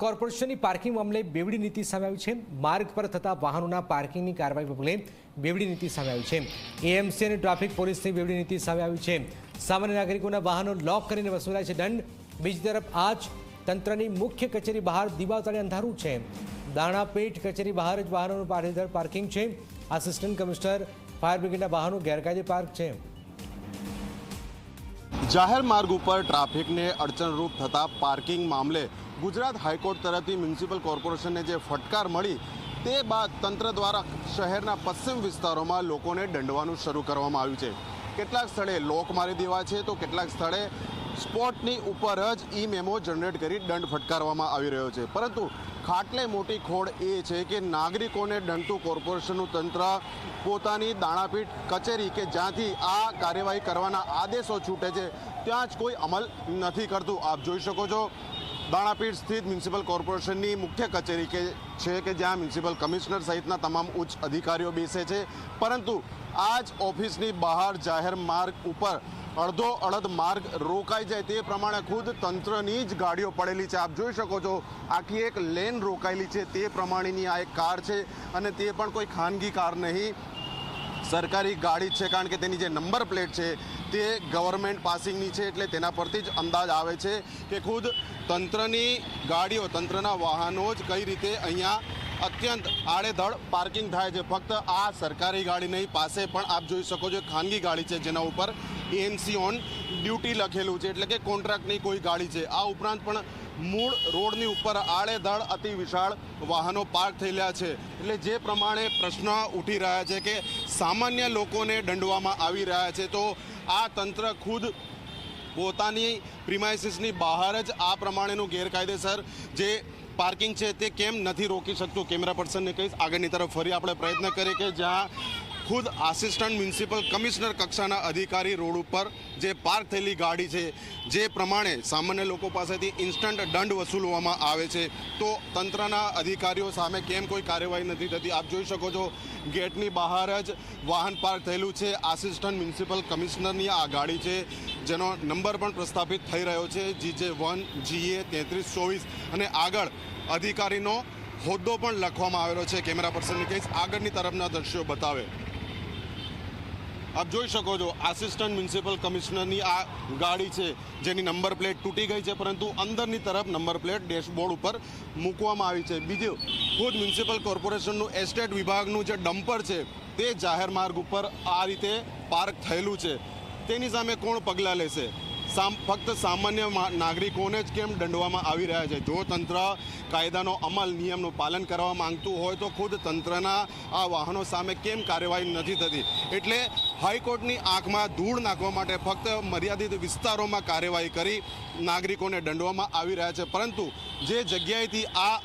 કોર્પોરેશનની પાર્કિંગ મામલે બેવડી નીતિ સામે આવી છે. માર્ગ પર થતા વાહનોના પાર્કિંગની કાર્યવાહી પગલે બેવડી નીતિ સામે આવી છે. એએમસી અને ટ્રાફિક પોલીસની બેવડી નીતિ સામે આવી છે. સામાન્ય નાગરિકોના વાહનો લોક કરીને વસૂલાય છે. દંડ. બીજી તરફ આજ તંત્રની મુખ્ય કચેરી બહાર દીવા તળે અંધારું છે. દાણાપેટ કચેરી બહાર જ વાહનોનું પારેધર પાર્કિંગ છે. આસિસ્ટન્ટ કમિશનર ફાયર બ્રિગેડના વાહનો ગેરકાયદે પાર્ક છે. જાહેર માર્ગ ઉપર ટ્રાફિકને અડચણરૂપ થતા પાર્કિંગ મામલે ગુજરાત હાઈકોર્ટ તરફથી મ્યુનિસિપલ કોર્પોરેશનને જે ફટકાર મળી તે બાદ તંત્ર દ્વારા શહેરના પશ્ચિમ વિસ્તારોમાં લોકોને દંડવાનું શરૂ કરવામાં આવ્યું છે. કેટલાક સ્થળે લોક મારી દેવા છે તો કેટલાક સ્થળે સ્પોટની ઉપર જ ઈ મેમો જનરેટ કરી દંડ ફટકારવામાં આવી રહ્યો છે. પરંતુ ખાટલે મોટી ખોડ એ છે કે નાગરિકોને દંડતું કોર્પોરેશનનું તંત્ર પોતાની દાણાપીઠ, કચેરી કે જ્યાંથી આ કાર્યવાહી કરવાના આદેશો છૂટે છે, ત્યાં જ કોઈ અમલ નથી કરતું. આપ જોઈ શકો છો દાણાપીઠ સ્થિત મ્યુનિસિપલ કોર્પોરેશનની મુખ્ય કચેરી કે છે કે જ્યાં મ્યુનિસિપલ કમિશનર સહિતના તમામ ઉચ્ચ અધિકારીઓ બેસે છે. પરંતુ આ જ ઓફિસની બહાર જાહેર માર્ગ ઉપર અડધો અડધ માર્ગ રોકાઈ જાય તે પ્રમાણે ખુદ તંત્રની જ ગાડીઓ પડેલી છે. આપ જોઈ શકો છો, આખી એક લેન રોકાયેલી છે તે પ્રમાણેની આ એક કાર છે અને તે પણ કોઈ ખાનગી કાર નહીં. સરકારી ગાડી જ છે, કારણ કે તેની જે નંબર પ્લેટ છે તે ગવર્મેન્ટ પાસિંગની છે, એટલે તેના પરથી જ અંદાજ આવે છે કે ખુદ તંત્રની ગાડીઓ, તંત્રના વાહનો જ કઈ રીતે અહીંયા અત્યંત આડેધડ પાર્કિંગ થાય છે. ફક્ત આ સરકારી ગાડી નહીં, પાસે પણ આપ જોઈ શકો છો ખાનગી ગાડી છે જેના ઉપર એએમસી ઓન ડ્યુટી લખેલું છે. એટલે કે કોન્ટ્રાક્ટની કોઈ ગાડી છે. આ ઉપરાંત પણ મૂળ રોડની ઉપર આડેધડ અતિ વિશાળ વાહનો પાર્ક થયેલા છે. એટલે જે પ્રમાણે પ્રશ્ન ઉઠી રહ્યા છે કે સામાન્ય લોકોને દંડવામાં આવી રહ્યા છે, તો આ તંત્ર ખુદ પોતાની પ્રિમાઇસીસની બહાર જ આ પ્રમાણેનું ગેરકાયદેસર જે પાર્કિંગ છે તે કેમ નથી રોકી શકતું? કેમેરા પર્સનને કહીશ. આગળની તરફ ફરી આપણે પ્રયત્ન કરીએ કે જ્યાં ખુદ આસિસ્ટન્ટ મ્યુનિસિપલ કમિશનર કક્ષાના અધિકારી રોડ ઉપર જે પાર્ક થયેલી ગાડી છે, જે પ્રમાણે સામાન્ય લોકો પાસેથી ઇન્સ્ટન્ટ દંડ વસૂલવામાં આવે છે. તો તંત્રના અધિકારીઓ સામે કેમ કોઈ કાર્યવાહી નથી થતી? આપ જોઈ શકો છો, ગેટની બહાર જ વાહન પાર્ક થયેલું છે. આસિસ્ટન્ટ મ્યુનિસિપલ કમિશનરની આ ગાડી છે, જેનો નંબર પણ પ્રસ્થાપિત થઈ રહ્યો છે. જીજે વન જીએ તેત્રીસ, ચોવીસ અને આગળ અધિકારીનો હોદ્દો પણ લખવામાં આવેલો છે. કેમેરા પર્સનની કેસ આગળની તરફના દ્રશ્યો બતાવે. આપ જોઈ શકો છો આસિસ્ટન્ટ મ્યુનિસિપલ કમિશનરની આ ગાડી છે, જેની નંબર પ્લેટ તૂટી ગઈ છે, પરંતુ અંદરની તરફ નંબર પ્લેટ ડેશબોર્ડ ઉપર મૂકવામાં આવી છે. બીજું ખુદ મ્યુનિસિપલ કોર્પોરેશનનું એસ્ટેટ વિભાગનું જે ડમ્પર છે, તે જાહેર માર્ગ ઉપર આ રીતે પાર્ક થયેલું છે. તેની સામે કોણ પગલાં લેશે? ફક્ત સામાન્ય નાગરિકોને જ કેમ દંડવામાં આવી રહ્યા છે? જો તંત્ર કાયદાનો અમલ નિયમનું પાલન કરવા માંગતું હોય તો ખુદ તંત્રના આ વાહનો સામે કેમ કાર્યવાહી નથી થતી? એટલે હાઈકોર્ટની આંખમાં ધૂળ નાખવા માટે ફક્ત મર્યાદિત વિસ્તારોમાં કાર્યવાહી કરી નાગરિકોને દંડવામાં આવી રહ્યા છે. પરંતુ જે જગ્યાએથી આ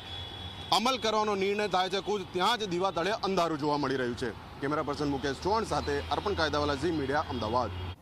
અમલ કરવાનો નિર્ણય થાય છે, ખુદ ત્યાં જ દીવા તળે અંધારું જોવા મળી રહ્યું છે. કેમેરા પર્સન મુકેશ ચૌહાણ સાથે અર્પણ કાયદાવાલા ઝી મીડિયા, અમદાવાદ.